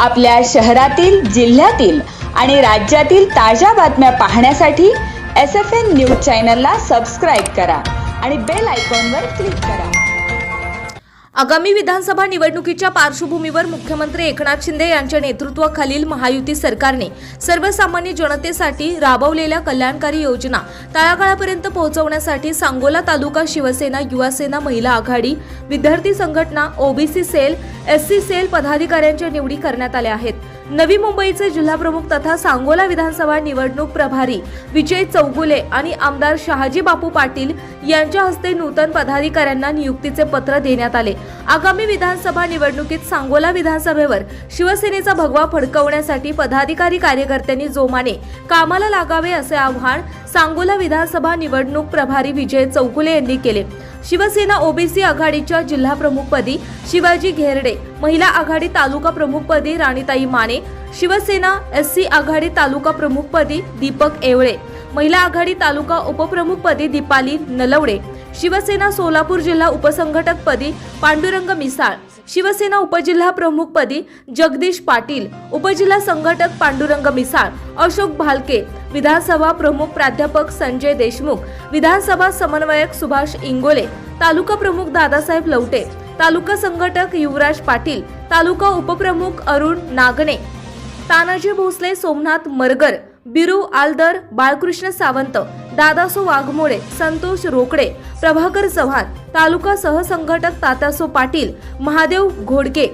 आपल्या शहरातील जिल्ह्यातील आणि राज्यातील ताज्या बातम्या पाहण्यासाठी एस एफ एन न्यूज चॅनलला सबस्क्राईब करा आणि बेल आयकॉनवर क्लिक करा. आगामी विधानसभा निवडणुकीच्या पार्श्वभूमीवर मुख्यमंत्री एकनाथ शिंदे यांच्या नेतृत्वाखालील महायुती सरकारने सर्वसामान्य जनतेसाठी राबवलेल्या कल्याणकारी योजना तळागाळापर्यंत पोहोचवण्यासाठी सांगोला तालुका शिवसेना युवासेना महिला आघाडी विद्यार्थी संघटना ओबीसी सेल एससी सेल पदाधिकाऱ्यांच्या निवडी करण्यात आल्या आहेत. नवी मुंबईचे जिल्हाप्रमुख तथा सांगोला विधानसभा निवडणूक प्रभारी विजय चौगुले आणि आमदार शहाजी बापू पाटील यांच्या हस्ते नूतन पदाधिकाऱ्यांना नियुक्तीचे पत्र देण्यात आले. आगामी विधानसभा निवडणुकीत सांगोला विधानसभेवर शिवसेनेचा भगवा फडकवण्यासाठी पदाधिकारी कार्यकर्त्यांनी जोमाने कामाला लागावे असे आवाहन सांगोला विधानसभा निवडणूक प्रभारी विजय चौगुले यांनी केले. शिवसेना ओबीसी आघाडीच्या जिल्हा प्रमुखपदी शिवाजी घेरडे महिला आघाडी तालुका प्रमुखपदी राणीताई माने शिवसेना एससी आघाडी तालुका प्रमुखपदी दीपक एवळे महिला आघाडी तालुका उपप्रमुखपदी दीपाली नलवडे शिवसेना सोलापूर जिल्हा उपसंघटकपदी पांडुरंग मिसाळ शिवसेना उपजिल्हा प्रमुखपदी जगदीश पाटील उपजिल्हा संघटक पांडुरंग मिसाळ अशोक भालके विधानसभा प्रमुख प्राध्यापक संजय देशमुख विधानसभा समन्वयक सुभाष इंगोले तालुका प्रमुख दादासाहेब लवटे तालुका संघटक युवराज पाटील तालुका उपप्रमुख अरुण नागणे तानाजी भोसले सोमनाथ मरगर बिरू आलदर बाळकृष्ण सावंत दादासो वाघमोडे संतोष रोकडे प्रभाकर चव्हाण तालुका सहसंघटक तातासो पाटील महादेव घोडके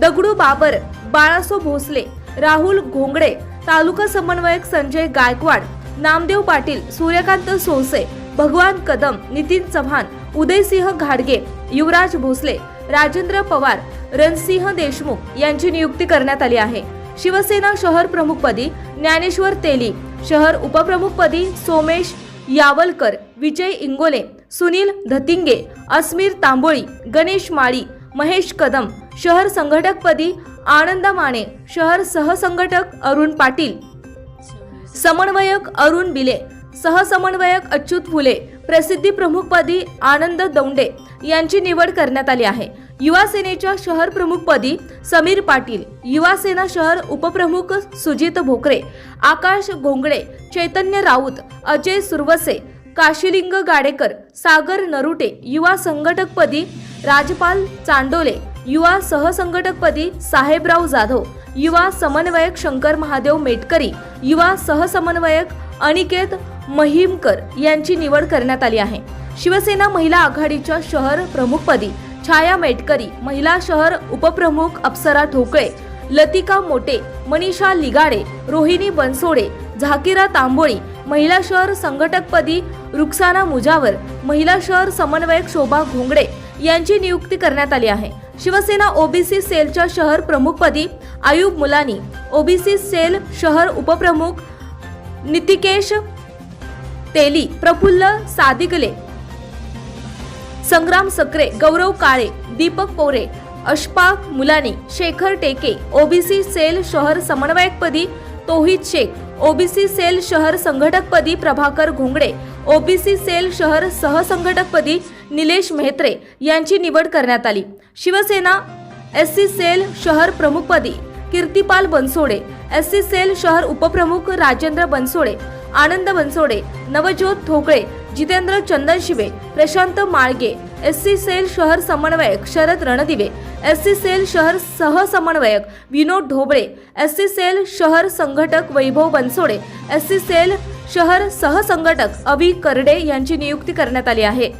दगडू बाबर बाळासो भोसले राहुल घोंगडे तालुका समन्वयक संजय गायकवाड नामदेव पाटील सूर्यकांत सोळसे भगवान कदम नितीन चव्हाण उदयसिंह घाडगे युवराज भोसले राजेंद्र पवार रणसिंह देशमुख यांची नियुक्ती करण्यात आली आहे. शिवसेना शहर प्रमुखपदी ज्ञानेश्वर तेली शहर उपप्रमुखपदी सोमेश यावलकर विजय इंगोले सुनील धतिंगे अस्मीर तांबोळी गणेश माळी महेश कदम शहर संघटकपदी आनंद माने शहर सहसंघटक अरुण पाटील. समन्वयक अरुण बिले सहसमन्वयक अच्युत फुले प्रसिद्धी प्रमुखपदी आनंद दौंडे यांची निवड करण्यात आली आहे. युवा सेनेच्या शहर प्रमुखपदी समीर पाटील युवा सेना शहर उपप्रमुख सुजित भोकरे आकाश घोंगडे चैतन्य राऊत अजय सुरवसे काशीलिंग गाडेकर सागर नरुटे युवा संघटकपदी राजपाल चांडोले युवा सहसंघटकपदी साहेबराव जाधव युवा समन्वयक शंकर महादेव मेटकरी युवा सहसमन्वयक अनिकेत महिमकर यांची निवड करण्यात आली आहे. शिवसेना महिला आघाडीच्या शहर प्रमुखपदी छाया मेटकरी महिला शहर उपप्रमुख अप्सरा ठोकळे लतिका मोटे मनीषा लिगाडे रोहिणी बनसोडे झाकिरा तांबोळी महिला शहर संघटकपदी रुक्साना मुजावर महिला शहर समन्वयक शोभा घोंगडे यांची नियुक्ती करण्यात आली आहे. शिवसेना ओबीसी सेलच्या शहर प्रमुखपदी आयुब मुलानी ओबीसी सेल शहर उपप्रमुख नितिकेश तेली प्रफुल्ल सादिगले संग्राम सकरे गौरव काळे दीपक पोरे अशफाक मुलानी शेखर टेके ओबीसी सेल शहर समन्वयकपदी तोहित शेख ओबीसी सेल शहर संघटकपदी प्रभाकर घोंगडे ओबीसी सेल शहर सहसंघटकपदी निलेश मेहत्रे यांची निवड करण्यात आली. शिवसेना एस सी सेल शहर प्रमुखपदी Kirtipal Bansode S C cell शहर उपप्रमुख Rajendra Bansode Anand Bansode Navjyot Thokale Jitendra Chandanshive Prashant Malge S C cell शहर समन्वयक Sharad Randive S C cell शहर सहसमन्वयक Vinod Dhobale S C cell शहर संघटक Vaibhav Bansode SC sale शहर सहसंघटक अभि करडे यांची नियुक्ती करण्यात आली आहे.